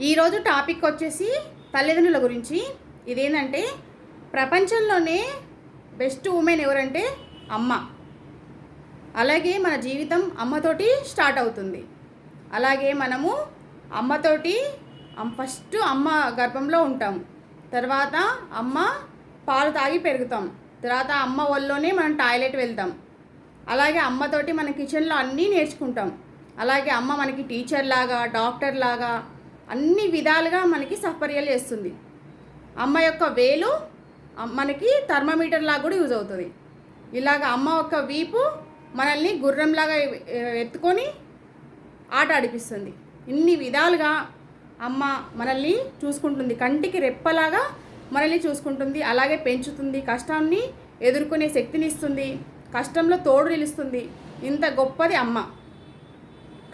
ఈరోజు టాపిక్ వచ్చేసి తల్లిదండ్రుల గురించి. ఇదేంటంటే ప్రపంచంలోనే బెస్ట్ ఉమెన్ ఎవరంటే అమ్మ. అలాగే మన జీవితం అమ్మతోటి స్టార్ట్ అవుతుంది. అలాగే మనము అమ్మతోటి ఫస్ట్ అమ్మ గర్భంలో ఉంటాం. తర్వాత అమ్మ పాలు తాగి పెరుగుతాం. తర్వాత అమ్మ ఒళ్ళోనే మనం టాయిలెట్ వెళ్తాం. అలాగే అమ్మతోటి మన కిచెన్లో అన్నీ నేర్చుకుంటాం. అలాగే అమ్మ మనకి టీచర్ లాగా డాక్టర్ లాగా అన్ని విధాలుగా మనకి సపర్యలు చేస్తుంది. అమ్మ యొక్క వేలు మనకి థర్మమీటర్ లాగా కూడా యూజ్ అవుతుంది. ఇలాగ అమ్మ యొక్క వీపు మనల్ని గుర్రంలాగా ఎత్తుకొని ఆట ఆడిపిస్తుంది. ఇన్ని విధాలుగా అమ్మ మనల్ని చూసుకుంటుంది. కంటికి రెప్పలాగా మనల్ని చూసుకుంటుంది. అలాగే పెంచుతుంది. కష్టాన్ని ఎదుర్కొనే శక్తిని ఇస్తుంది. కష్టంలో తోడు నిలుస్తుంది. ఇంత గొప్పది అమ్మ.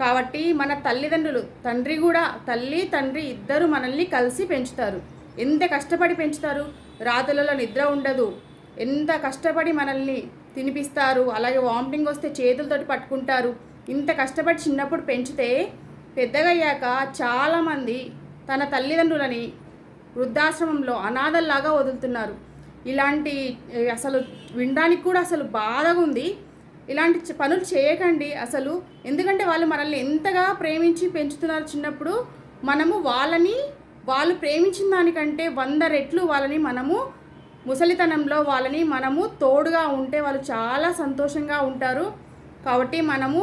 కాబట్టి మన తల్లిదండ్రులు తండ్రి కూడా తల్లి తండ్రి ఇద్దరు మనల్ని కలిసి పెంచుతారు. ఎంత కష్టపడి పెంచుతారు? రాత్రులలో నిద్ర ఉండదు. ఎంత కష్టపడి మనల్ని తినిపిస్తారు? అలాగే వామిటింగ్ వస్తే చేతులతోటి పట్టుకుంటారు. ఇంత కష్టపడి చిన్నప్పుడు పెంచితే పెద్దగయ్యాక చాలామంది తన తల్లిదండ్రులని వృద్ధాశ్రమంలో అనాథల్లాగా వదులుతున్నారు. ఇలాంటి అసలు వినడానికి కూడా అసలు బాధగా ఉంది ఇలాంటి పనులు చేయకండి అసలు. ఎందుకంటే వాళ్ళు మనల్ని ఎంతగా ప్రేమించి పెంచుతున్నారు చిన్నప్పుడు మనము వాళ్ళని వాళ్ళు ప్రేమించిన దానికంటే వంద రెట్లు వాళ్ళని మనము ముసలితనంలో వాళ్ళని మనము తోడుగా ఉంటే వాళ్ళు చాలా సంతోషంగా ఉంటారు. కాబట్టి మనము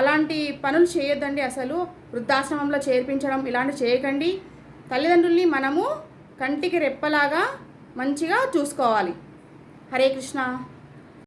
అలాంటి పనులు చేయొద్దండి అసలు. వృద్ధాశ్రమంలో చేర్పించడం ఇలాంటి చేయకండి. తల్లిదండ్రుల్ని మనము కంటికి రెప్పలాగా మంచిగా చూసుకోవాలి. హరే కృష్ణ.